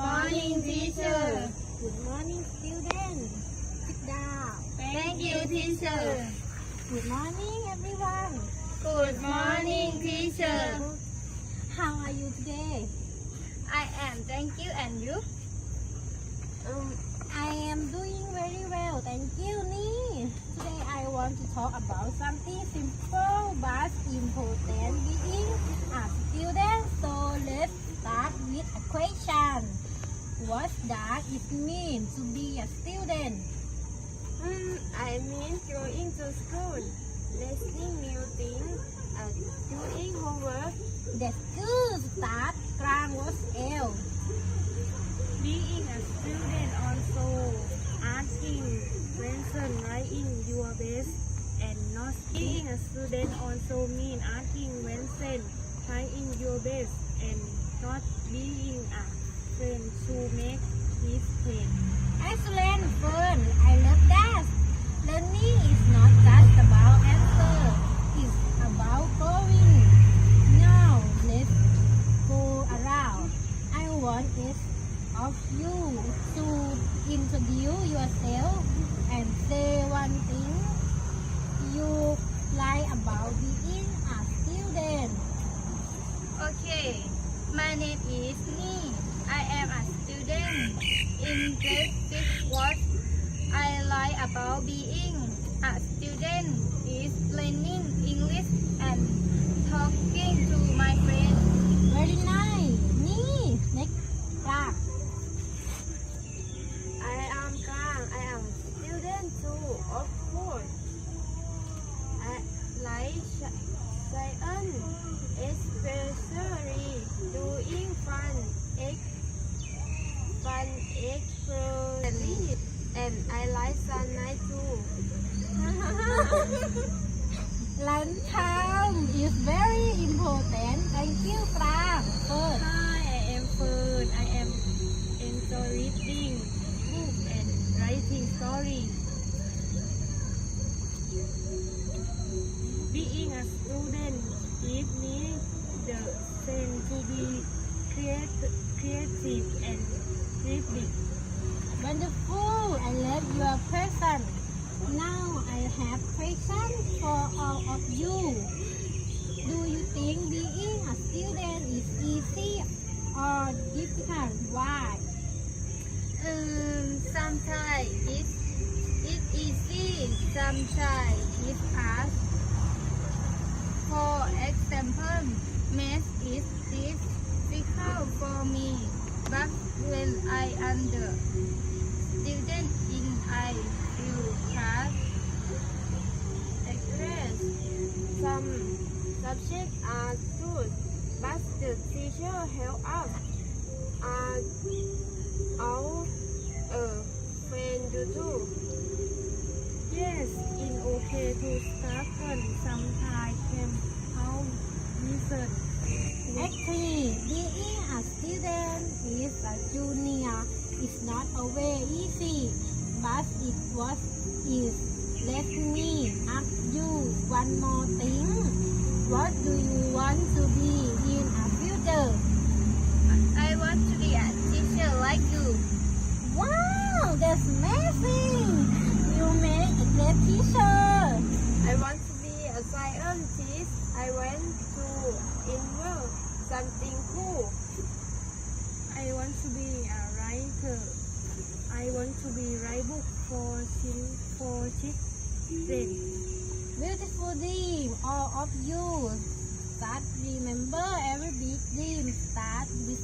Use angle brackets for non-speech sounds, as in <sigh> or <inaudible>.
morning teacher Good morning, students. Sit down. Thank you teacher Good morning, everyone. Good morning teacher How are you today? I am thank you and you Um, I am doing very well, thank you, Nee. Today I want to talk about something simple but important being a student. So let's start with a question. What does it means to be a student? Mm, I mean going to school, listening new things, and doing homework. The school start ground was L. Being a student also asking question writing your best and not being a student also mean asking question trying your best and not being a friend to make mistake. Excellent, fun. I love that. Learning is not just about answer. It's about going. Now, let's go around. I want each of you to introduce yourself and say one thing you like about being a student. Okay my name is Nee I am a student in grade 6 what I like about being. A student is learning English and talking to my friends Very nice. Me, next class. I am Kang. I am student too, of course. I like sci- science, especially doing fun, ex- fun experiments, and I like science too. <laughs> Lunchtime is very important. Thank you, Trang. First, Hi, I am Fern. I am enjoy reading book and writing story. Being a student gives me the sense to be creat- creative and creative. wonderful. I love your present. Now I have questions for all of you. Do you think being a student is easy or difficult? Why? um, sometimes it's, it's easy sometimes it's hard for example math is difficult for me but when I under student in I feel class Yes, some subjects are uh, good, but the teacher help us. Are all a friend you too? Yes, in okay to start fun. Sometimes can help research. Actually, being a student is a junior is not always easy, but it was is. Let me you one more thing. What do you want to be in a future? I want to be a teacher like you Wow, that's amazing! You make a great teacher. I want to be a scientist. I want to invent something cool. I want to be a writer. I want to be write book for for Beautiful dream, all of you. Start remember every big dream. Start with